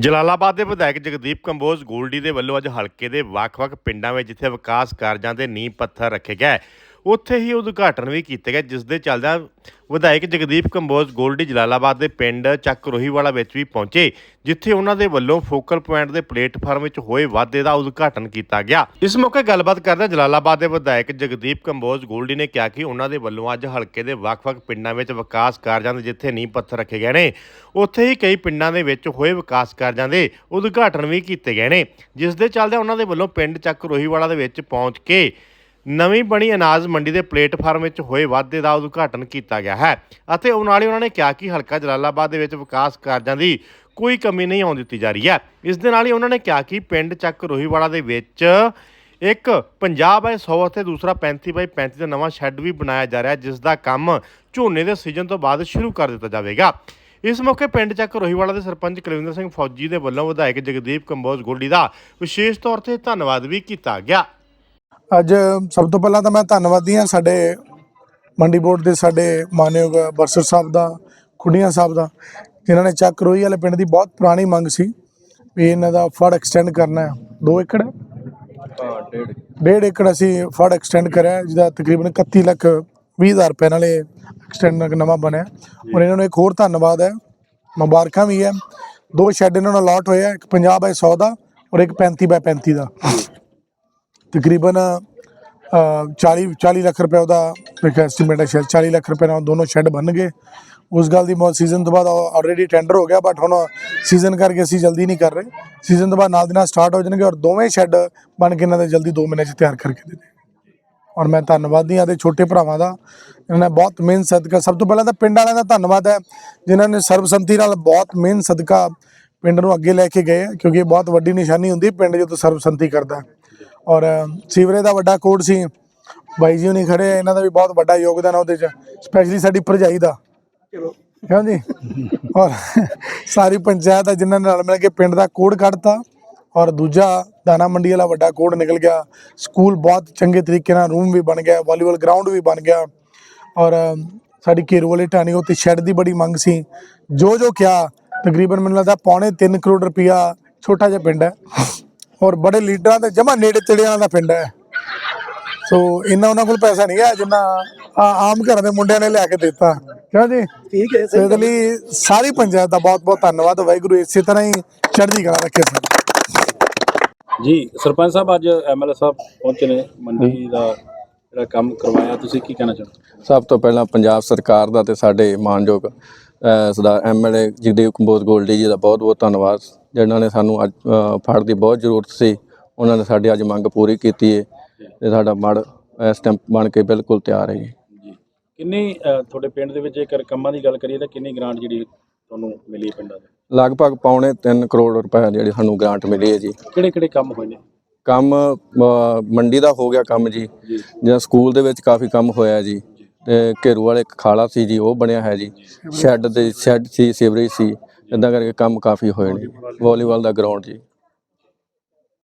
ਜਲਾਲਾਬਾਦ ਦੇ ਵਿਧਾਇਕ ਜਗਦੀਪ ਕੰਬੋਜ ਗੋਲਡੀ ਦੇ ਵੱਲੋਂ ਅੱਜ ਹਲਕੇ ਦੇ ਵੱਖ-ਵੱਖ ਪਿੰਡਾਂ ਵਿੱਚ ਜਿੱਥੇ ਵਿਕਾਸ ਕਾਰਜਾਂ ਦੇ ਨੀਂਹ ਪੱਥਰ ਰੱਖੇ ਗਏ। ਉੱਥੇ ਹੀ ਉਦਘਾਟਨ ਵੀ ਕੀਤੇ ਗਏ, ਜਿਸ ਦੇ ਚੱਲਦਿਆਂ ਵਿਧਾਇਕ ਜਗਦੀਪ ਕੰਬੋਜ ਗੋਲਡੀ ਜਲਾਲਾਬਾਦ ਦੇ ਪਿੰਡ ਚੱਕ ਰੋਹੀਵਾਲਾ ਵਿੱਚ ਵੀ ਪਹੁੰਚੇ, ਜਿੱਥੇ ਉਹਨਾਂ ਦੇ ਵੱਲੋਂ ਫੋਕਲ ਪੁਆਇੰਟ ਦੇ ਪਲੇਟਫਾਰਮ ਵਿੱਚ ਹੋਏ ਵਾਧੇ ਦਾ ਉਦਘਾਟਨ ਕੀਤਾ ਗਿਆ। ਇਸ ਮੌਕੇ ਗੱਲਬਾਤ ਕਰਦਿਆਂ ਜਲਾਲਾਬਾਦ ਦੇ ਵਿਧਾਇਕ ਜਗਦੀਪ ਕੰਬੋਜ ਗੋਲਡੀ ਨੇ ਕਿਹਾ ਕਿ ਉਹਨਾਂ ਦੇ ਵੱਲੋਂ ਅੱਜ ਹਲਕੇ ਦੇ ਵੱਖ-ਵੱਖ ਪਿੰਡਾਂ ਵਿੱਚ ਵਿਕਾਸ ਕਾਰਜਾਂ ਦੇ ਜਿੱਥੇ ਨੀਂਹ ਪੱਥਰ ਰੱਖੇ ਗਏ ਨੇ, ਉੱਥੇ ਹੀ ਕਈ ਪਿੰਡਾਂ ਦੇ ਵਿੱਚ ਹੋਏ ਵਿਕਾਸ ਕਾਰਜਾਂ ਦੇ ਉਦਘਾਟਨ ਵੀ ਕੀਤੇ ਗਏ ਨੇ। ਜਿਸ ਦੇ ਚੱਲਦਿਆਂ ਉਹਨਾਂ ਦੇ ਵੱਲੋਂ ਪਿੰਡ ਚੱਕ ਰੋਹੀਵਾਲਾ ਦੇ ਵਿੱਚ ਪਹੁੰਚ ਕੇ ਨਵੀਂ ਬਣੀ ਅਨਾਜ ਮੰਡੀ ਦੇ ਪਲੇਟਫਾਰਮ ਵਿੱਚ ਹੋਏ ਵਾਧੇ ਦਾ ਉਦਘਾਟਨ ਕੀਤਾ ਗਿਆ ਹੈ ਅਤੇ ਉਹ ਨਾਲ ਹੀ ਉਹਨਾਂ ਨੇ ਕਿਹਾ ਕਿ ਹਲਕਾ ਜਲਾਲਾਬਾਦ ਦੇ ਵਿੱਚ ਵਿਕਾਸ ਕਾਰਜਾਂ ਦੀ ਕੋਈ ਕਮੀ ਨਹੀਂ ਆਉਣ ਦਿੱਤੀ ਜਾ ਰਹੀ ਹੈ। ਇਸ ਦੇ ਨਾਲ ਹੀ ਉਹਨਾਂ ਨੇ ਕਿਹਾ ਕਿ ਪਿੰਡ ਚੱਕ ਰੋਹੀਵਾਲਾ ਦੇ ਵਿੱਚ ਇੱਕ 50 ਬਾਈ 100 ਅਤੇ ਦੂਸਰਾ 35 ਬਾਈ 35 ਦਾ ਨਵਾਂ ਸ਼ੈੱਡ ਵੀ ਬਣਾਇਆ ਜਾ ਰਿਹਾ ਜਿਸ ਦਾ ਕੰਮ ਝੋਨੇ ਦੇ ਸੀਜ਼ਨ ਤੋਂ ਬਾਅਦ ਸ਼ੁਰੂ ਕਰ ਦਿੱਤਾ ਜਾਵੇਗਾ। ਇਸ ਮੌਕੇ ਪਿੰਡ ਚੱਕ ਰੋਹੀਵਾਲਾ ਦੇ ਸਰਪੰਚ ਕੁਲਵਿੰਦਰ ਸਿੰਘ ਫੌਜੀ ਦੇ ਵੱਲੋਂ ਵਿਧਾਇਕ ਜਗਦੀਪ ਕੰਬੋਜ ਗੋਲੀ ਦਾ ਵਿਸ਼ੇਸ਼ ਤੌਰ ਤੇ ਧੰਨਵਾਦ ਵੀ ਕੀਤਾ ਗਿਆ। ਅੱਜ ਸਭ ਤੋਂ ਪਹਿਲਾਂ ਤਾਂ ਮੈਂ ਧੰਨਵਾਦੀ ਹਾਂ ਸਾਡੇ ਮੰਡੀ ਬੋਰਡ ਦੇ ਸਾਡੇ ਮਾਨਯੋਗ ਬਰਸਰ ਸਾਹਿਬ ਦਾ, ਖੁੱਡੀਆਂ ਸਾਹਿਬ ਦਾ, ਜਿਨ੍ਹਾਂ ਨੇ ਚੱਕ ਰੋਈ ਵਾਲੇ ਪਿੰਡ ਦੀ ਬਹੁਤ ਪੁਰਾਣੀ ਮੰਗ ਸੀ ਵੀ ਇਹਨਾਂ ਦਾ ਫੜ ਐਕਸਟੈਂਡ ਕਰਨਾ ਹੈ। 2 ਏਕੜ ਡੇਢ ਏਕੜ ਅਸੀਂ ਫੜ ਐਕਸਟੈਂਡ ਕਰਿਆ ਜਿਹਦਾ ਤਕਰੀਬਨ 31 ਲੱਖ 20 ਹਜ਼ਾਰ ਰੁਪਏ ਨਾਲ ਇਹ ਐਕਸਟੈਂਡ ਨਵਾਂ ਬਣਿਆ ਔਰ ਇਹਨਾਂ ਨੂੰ ਇੱਕ ਹੋਰ ਧੰਨਵਾਦ ਹੈ, ਮੁਬਾਰਕਾਂ ਵੀ ਹੈ। ਦੋ ਸ਼ੈੱਡ ਇਹਨਾਂ ਨੂੰ ਅਲਾਟ ਹੋਇਆ ਇੱਕ 50 ਬਾਈ 100 ਦਾ ਔਰ ਇੱਕ 35 ਬਾਈ 35 ਦਾ। ਤਕਰੀਬਨ ਅ, 40 40 ਲੱਖ ਰੁਪਏ ਉਹਦਾ ਇੱਕ ਐਸਟੀਮੇਟ ਹੈ ਸ਼ਾਇਦ 40 ਲੱਖ ਰੁਪਏ ਨਾਲ ਦੋਨੋਂ ਸ਼ੈੱਡ ਬਣ ਗਏ ਉਸ ਗੱਲ ਦੀ ਮੌਤ ਸੀਜ਼ਨ ਤੋਂ ਬਾਅਦ ਆਲਰੇਡੀ ਟੈਂਡਰ ਹੋ ਗਿਆ ਬਟ ਹੁਣ ਸੀਜ਼ਨ ਕਰਕੇ ਅਸੀਂ ਜਲਦੀ ਨਹੀਂ ਕਰ ਰਹੇ। ਸੀਜ਼ਨ ਤੋਂ ਬਾਅਦ ਨਾਲ ਦੀ ਨਾਲ ਸਟਾਰਟ ਹੋ ਜਾਣਗੇ ਔਰ ਦੋਵੇਂ ਸ਼ੈੱਡ ਬਣ ਕੇ ਇਹਨਾਂ ਦੇ ਜਲਦੀ 2 ਮਹੀਨੇ 'ਚ ਤਿਆਰ ਕਰਕੇ ਦੇ ਦੇ ਔਰ ਮੈਂ ਧੰਨਵਾਦੀ ਹਾਂ ਦੇ ਛੋਟੇ ਭਰਾਵਾਂ ਦਾ। ਇਹਨਾਂ ਨੇ ਬਹੁਤ ਮਿਹਨਤ ਸਦਕਾ ਸਭ ਤੋਂ ਪਹਿਲਾਂ ਤਾਂ ਪਿੰਡ ਵਾਲਿਆਂ ਦਾ ਧੰਨਵਾਦ ਹੈ ਜਿਨ੍ਹਾਂ ਨੇ ਸਰਬਸੰਮਤੀ ਨਾਲ ਬਹੁਤ ਮਿਹਨਤ ਸਦਕਾ ਪਿੰਡ ਨੂੰ ਅੱਗੇ ਲੈ ਕੇ ਗਏ ਕਿਉਂਕਿ ਇਹ ਬਹੁਤ ਵੱਡੀ ਨਿਸ਼ਾਨੀ ਹੁੰਦੀ ਪਿੰਡ ਜਦੋਂ ਸਰਬਸੰਮਤੀ ਕਰਦਾ ਔਰ ਅ, ਸੀਵਰੇਜ ਦਾ ਵੱਡਾ ਕੋਡ ਸੀ। ਬਾਈ ਜੀ ਹੁਣੀ ਖੜੇ ਆ, ਇਹਨਾਂ ਦਾ ਵੀ ਬਹੁਤ ਵੱਡਾ ਯੋਗਦਾਨ ਹੈ ਉਹਦੇ 'ਚ ਸਪੈਸ਼ਲੀ ਸਾਡੀ ਭਰਜਾਈ ਦਾ। ਕਿਉਂ ਜੀ ਔਰ ਸਾਰੀ ਪੰਚਾਇਤ ਆ ਜਿਨ੍ਹਾਂ ਨਾਲ ਮਿਲ ਕੇ ਪਿੰਡ ਦਾ ਕੋਡ ਕੱਢਤਾ। ਔਰ ਦੂਜਾ ਦਾਣਾ ਮੰਡੀ ਵਾਲਾ ਵੱਡਾ ਕੋਡ ਨਿਕਲ ਗਿਆ। ਸਕੂਲ ਬਹੁਤ ਚੰਗੇ ਤਰੀਕੇ ਨਾਲ ਰੂਮ ਵੀ ਬਣ ਗਿਆ ਵਾਲੀਬਾਲ ਗਰਾਊਂਡ ਵੀ ਬਣ ਗਿਆ। ਔਰ ਅ, ਸਾਡੀ ਕੇਰੂ ਵਾਲੀ ਟਾਣੀ ਉੱਤੇ ਸ਼ੈੱਡ ਦੀ ਬੜੀ ਮੰਗ ਸੀ। ਜੋ ਜੋ ਕਿਹਾ ਤਕਰੀਬਨ ਮੈਨੂੰ ਲੱਗਦਾ ਪੌਣੇ 3 ਕਰੋੜ ਰੁਪਇਆ ਛੋਟਾ ਜਿਹਾ ਪਿੰਡ ਹੈ। ਔਰ ਬੜੇ ਲੀਡਰਾਂ ਦੇ ਜਮਾ ਨੇੜੇ ਤੇੜਿਆਂ ਦਾ ਪਿੰਡ ਹੈ। ਸੋ ਇੰਨਾ ਉਹਨਾਂ ਕੋਲ ਪੈਸਾ ਨਹੀਂ ਹੈ ਜਿੰਨਾ ਆਮ ਘਰਾਂ ਦੇ ਮੁੰਡਿਆਂ ਨੇ ਲਿਆ ਕੇ ਦਿੱਤਾ। ਕਿਉਂ ਜੀ? ਠੀਕ ਹੈ ਇਹਦੇ ਲਈ ਸਾਰੀ ਪੰਚਾਇਤ ਦਾ ਬਹੁਤ ਬਹੁਤ ਧੰਨਵਾਦ। ਵਾਹਿਗੁਰੂ ਇਸੇ ਤਰ੍ਹਾਂ ਹੀ ਚੜ੍ਹਦੀ ਕਲਾ ਰੱਖੇ ਸਭ। ਜੀ ਸਰਪੰਚ ਸਾਹਿਬ ਅੱਜ ਐਮਐਲਏ ਸਾਹਿਬ ਪਹੁੰਚੇ ਨੇ। ਮੰਡੀ ਦਾ ਜਿਹੜਾ ਕੰਮ ਕਰਵਾਇਆ ਤੁਸੀਂ ਕੀ ਕਹਿਣਾ ਚਾਹੁੰਦੇ ਸਭ ਤੋਂ ਪਹਿਲਾਂ ਪੰਜਾਬ ਸਰਕਾਰ ਦਾ ਤੇ ਸਾਡੇ ਮਾਨਯੋਗ ਸਰਦਾਰ ਐਮਐਲਏ ਜਗਦੇਵ ਕੰਬੋਜ ਗੋਲਡੀ ਜੀ ਦਾ ਬਹੁਤ ਬਹੁਤ ਧੰਨਵਾਦ ਜਿਨ੍ਹਾਂ ਨੇ ਸਾਨੂੰ ਅੱਜ ਫੜ ਦੀ ਬਹੁਤ ਜ਼ਰੂਰਤ ਸੀ। ਉਹਨਾਂ ਨੇ ਸਾਡੀ ਅੱਜ ਮੰਗ ਪੂਰੀ ਕੀਤੀ ਹੈ ਤੇ ਸਾਡਾ ਮੜ ਇਸ ਟਾਈਮ ਬਣ ਕੇ ਬਿਲਕੁਲ ਤਿਆਰ ਹੈ ਜੀ। ਕਿੰਨੀ ਤੁਹਾਡੇ ਪਿੰਡ ਦੇ ਵਿੱਚ ਜੇਕਰ ਕੰਮਾਂ ਦੀ ਗੱਲ ਕਰੀਏ ਤਾਂ ਕਿੰਨੀ ਗ੍ਰਾਂਟ ਜਿਹੜੀ ਤੁਹਾਨੂੰ ਮਿਲੀ ਪਿੰਡਾਂ ਦੇ? ਲਗਭਗ ਪੌਣੇ 3 ਕਰੋੜ ਰੁਪਏ ਜਿਹੜੀ ਸਾਨੂੰ ਗ੍ਰਾਂਟ ਮਿਲੀ ਹੈ ਜੀ। ਕਿਹੜੇ ਕਿਹੜੇ ਕੰਮ ਹੋਏ ਨੇ? ਕੰਮ ਮੰਡੀ ਦਾ ਹੋ ਗਿਆ ਕੰਮ ਜੀ। ਜੀ ਸਕੂਲ ਦੇ ਵਿੱਚ ਕਾਫੀ ਕੰਮ ਹੋਇਆ ਜੀ। ਘੇਰੂ ਵਾਲੇ ਇੱਕ ਖਾਲਾ ਸੀ ਜੀ ਉਹ ਬਣਿਆ ਹੈ ਜੀ। ਸ਼ੈੱਡ ਦੇ ਸ਼ੈੱਡ ਸੀ ਸੀਵਰੇਜ ਸੀ। ਇਦਾਂ ਕਰਕੇ ਕੰਮ ਕਾਫੀ ਹੋਏ ਨੇ। ਵਾਲੀਬਾਲ ਦਾ ਗਰਾਊਂਡ ਜੀ।